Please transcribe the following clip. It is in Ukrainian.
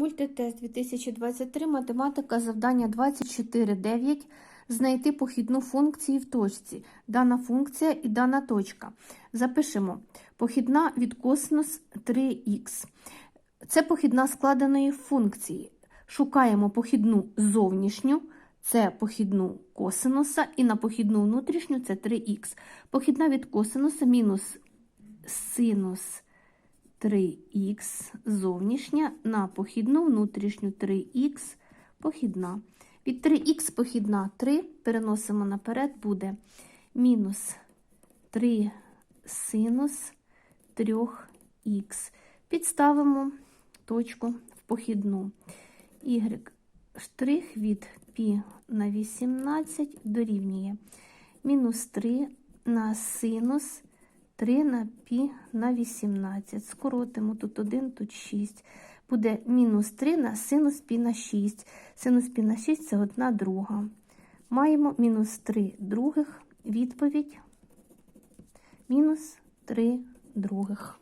Мультитест 2023, математика, завдання 24.9. Знайти похідну функцію в точці. Дана функція і дана точка. Запишемо. Похідна від косинус 3х. Це похідна складеної функції. Шукаємо похідну зовнішню, це похідну косинуса, і на похідну внутрішню це 3х. Похідна від косинуса мінус синус 3х зовнішня на похідну внутрішню 3х похідна. Від 3х похідна 3 переносимо наперед, буде мінус 3 синус 3х. Підставимо точку в похідну. Y від π на 18 дорівнює мінус 3 на синус 3 на пі на 18. Скоротимо тут 1, тут 6. Буде мінус 3 на синус пі на 6. Синус пі на 6 це 1 друга. Маємо мінус 3 других. Відповідь мінус 3 других.